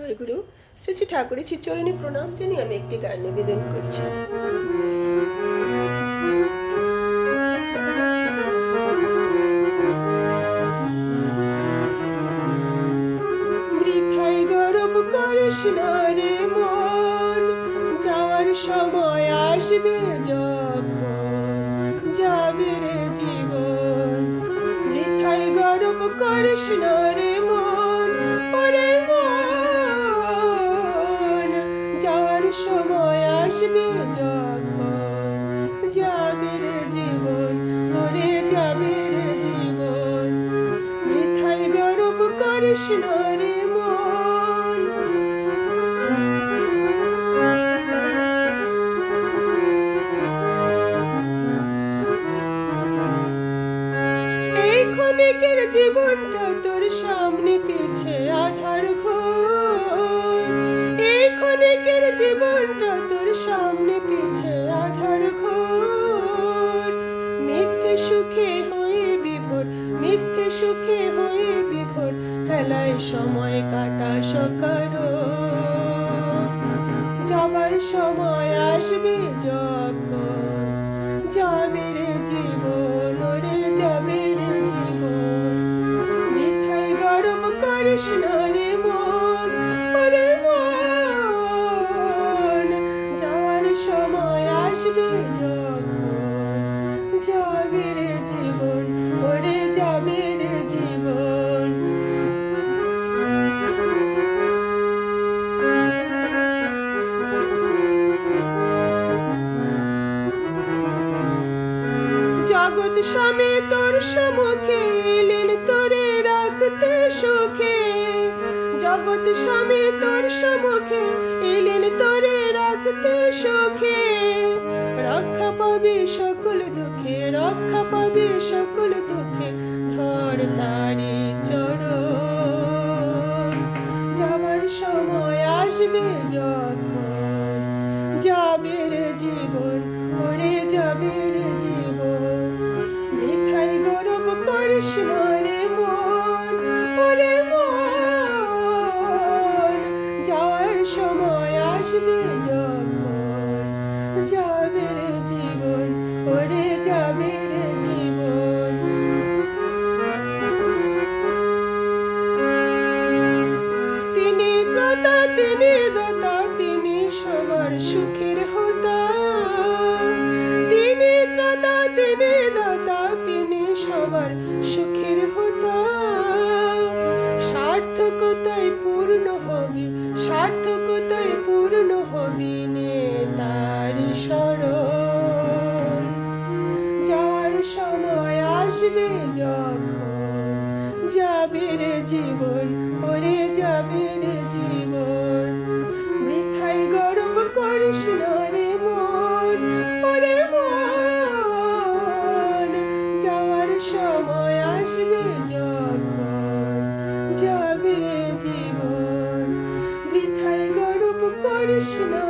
জয়গুরু শ্রী শ্রী ঠাকুরের শ্রীচরণে প্রণাম জানিয়ে আমি একটি গান নিবেদন করছি। বৃথায় গরব করিস রে মন, যাওয়ার সময় আসবে যখন, যাবে রে জীবন। বৃথায় গরব করিস রে মন সময় আসবে যখন? যাবে রে জীবন ওরে যাবে রে জীবন। বৃথায় গরব করিস রে মন। এই ক্ষণিকের জীবনটা তোর সামনে পেছে আধার জীবনটা তোর সামনে পেছে আধার ঘোর। মিথ্যে সুখে হয়ে বিভোর, মিথ্যে সুখে হয়ে বিভোর হেলায় সময় কাটা সকার যাবার সময় আসবে যখন, যাবে রে জীবন, ওরে যাবে রে জীবন। মিঠাই গরম করিস না আসবে যাবে রে জীবন ওরে যাবে রে জীবন। জগৎ স্বামী তোর সম্মুখে, এলেন তোরে রাখতে সুখে। জগৎ স্বামী তোর সম্মুখে তোরে সুখে, রক্ষা পাবে সকল দুঃখে, রক্ষা পাবে সকল দুঃখে, ধর তারি চরণ। যাবার সময় আসবে যখন, যাবে রে জীবন ওরে যাবে রে জীবন। বৃথাই গৌরব করিস রে মন, ওরে মন, যাওয়ার সময় আসবে যখন? যাবে রে জীবন, ওরে যাবে রে জীবন। তিনি দাতা তিনি দাতা, তিনি সবার সুখের হোতা। তিনি দাতা তিনি দাতা, তিনি সবার সুখের হোতা। সার্থকতায় পূর্ণ হবে সার্থকতায় পূর্ণ হবে নে স্মরণ। যাওয়ার সময় আসবে যখন যাবে রে জীবন, ওরে যাবে রে জীবন। বৃথায় গর্ব করিস রে মন, ওরে মন। যাওয়ার সময় আসবে যখন যাবে